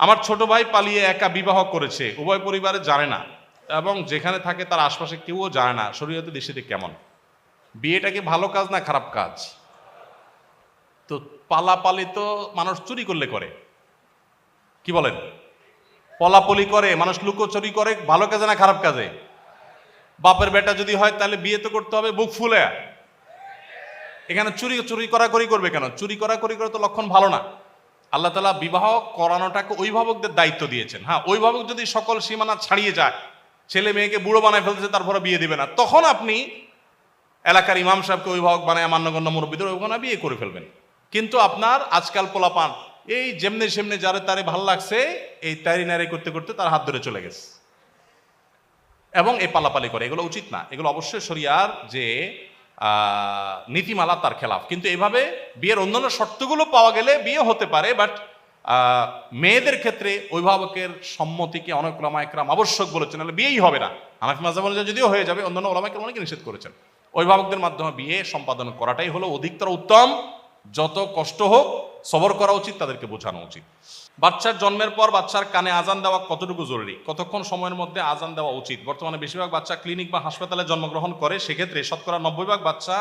আমার ছোট ভাই পালিয়ে একা বিবাহ করেছে, উভয় পরিবারে জানে না, এবং যেখানে থাকে তার আশপাশে কেউও জানে না, শরীয়তে দেশে কেমন। বিয়েটা কি ভালো কাজ না খারাপ কাজ? তো পালাপালি তো মানুষ চুরি করলে করে। কি বলেন? পলাপলি করে, মানুষ লুকোচুরি করে, ভালো কাজে না খারাপ কাজে? বাপের বেটা যদি হয় তাহলে বিয়ে তো করতে হবে, বুক ফুলে। এখানে চুরি চুরি করাকরি করবে কেন? চুরি করাকরি করে তো লক্ষণ ভালো না। আল্লাহ তালা বিবাহ করানোটাকে অভিভাবকদের দায়িত্ব দিয়েছেন। হ্যাঁ অভিভাবক যদি সকল সীমানা ছাড়িয়ে যায়, ছেলে মেয়েকে বুড়ো বানায় ফেলতেছে তারপরে বিয়ে দেবে না। তখন আপনি এলাকার ইমাম সাহেবকে অভিভাবক বানায়, মান্যগণ্য মুরব্বীদের অভিভাবক বিয়ে করে ফেলবেন। কিন্তু আপনার আজকাল পোলাপান, এই যেমনি সেমনি যারে তারে ভালো লাগছে, এই তারি নারি করতে করতে তার হাত ধরে চলে গেছে। এবং এই পালাপালি করে, এগুলো উচিত না। এগুলো অবশ্যই শরিয়ার যে নীতিমালা তার খেলাফ। কিন্তু এভাবে বিয়ের অন্যান্য শর্তগুলো পাওয়া গেলে বিয়ে হতে পারে, বাট মেয়েদের ক্ষেত্রে অভিভাবকের সম্মতিকে অনেক ওলামায়করাম আবশ্যক বলেছেন তাহলে বিয়েই হবে না। হানাফি মাজাব যদিও হয়ে যাবে, অন্যান্য ওলামায়করাম অনেকে নিষেধ করেছেন। অভিভাবকদের মাধ্যমে বিয়ে সম্পাদন করাটাই হলো অধিকতর উত্তম। যত কষ্ট হোক সবর করা উচিত, তাদেরকে বোঝানো উচিত। বাচ্চার জন্মের পর বাচ্চার কানে আজান দেওয়া কতটুকু জরুরি? কতক্ষণ সময়ের মধ্যে আজান দেওয়া উচিত? বর্তমানে বেশিরভাগ বাচ্চা ক্লিনিক বা হাসপাতালে জন্মগ্রহণ করে, সেক্ষেত্রে শতকরা নব্বই ভাগ বাচ্চা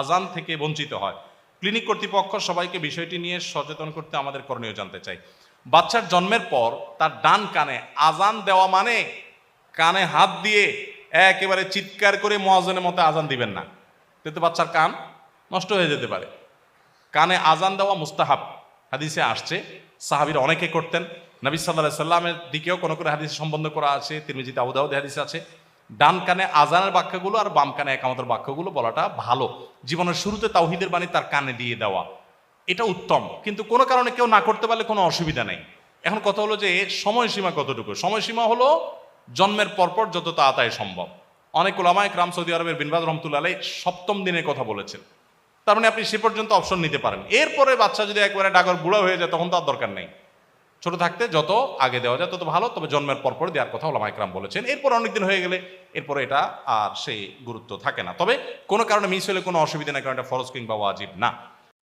আজান থেকে বঞ্চিত হয়। ক্লিনিক কর্তৃপক্ষ সবাইকে বিষয়টি নিয়ে সচেতন করতে আমাদের করণীয় জানতে চাই। বাচ্চার জন্মের পর তার ডান কানে আজান দেওয়া মানে কানে হাত দিয়ে একেবারে চিৎকার করে মহাজনের মতো আজান দিবেন না। এতে বাচ্চার কান নষ্ট হয়ে যেতে পারে। কানে আজান দেওয়া মুস্তাহাব হাদিসে আসছে। সাহাবিরা অনেকে করতেন। নবী সাল্লাহ সাল্লামের দিকেও কোনো কোনো হাদিসে সম্বন্ধ করা আছে তিরমিজিতে আবুদাউদ হাদিসে আছে। ডান কানে আজানের বাক্যগুলো আর বাম কানে একামতের বাক্যগুলো বলাটা ভালো। জীবনের শুরুতে তাওহিদের বাণী তার কানে দিয়ে দেওয়া। এটা উত্তম। কিন্তু কোনো কারণে কেউ না করতে পারলে কোনো অসুবিধা নেই। এখন কথা হলো যে, সময়সীমা কতটুকু? সময়সীমা হলো জন্মের পরপর যত তাড়াতাড়ি সম্ভব। অনেক ওলামায় ক্রাম সৌদি আরবের বিনবাজ রহমতুল্লাহ সপ্তম দিনের কথা বলেছেন। তার মানে আপনি সে পর্যন্ত অপশন নিতে পারেন। এরপরে বাচ্চা যদি একবারে ডাগর বুড়া হয়ে যায়, তখন তো আর দরকার নেই। ছোট থাকতে যত আগে দেওয়া যায়, তত ভালো, তবে জন্মের পরপর দেওয়ার কথা ওলামা একরাম বলেছেন। এরপর অনেকদিন হয়ে গেলে, এরপরে এটা আর সেই গুরুত্ব থাকে না। তবে কোনো কারণে মিস হলে কোনো অসুবিধা নেই, কারণ এটা ফরজ কিংবা ওয়াজিব না।